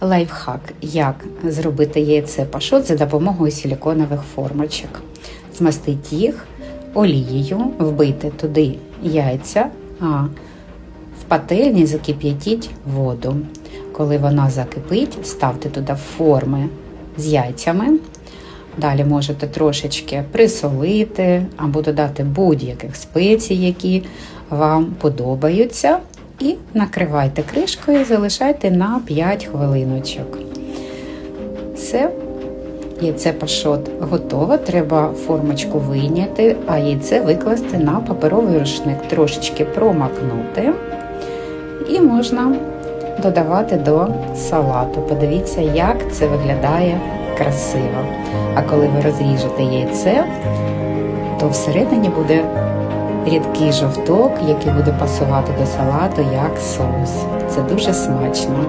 Лайфхак, як зробити яйце пашот за допомогою силіконових формочок. Змастити їх олією, вбити туди яйця, а в пательні закип'ятіть воду. Коли вона закипить, ставте туди форми з яйцями. Далі можете трошечки присолити або додати будь-яких спецій, які вам подобаються. І накривайте кришкою, залишайте на 5 хвилиночок. Все, яйце пашот готове. Треба формочку вийняти, а яйце викласти на паперовий рушник, трошечки промакнути. І можна додавати до салату. Подивіться, як це виглядає красиво. А коли ви розріжете яйце, то всередині буде рідкий жовток, який буде пасувати до салату як соус. Це дуже смачно.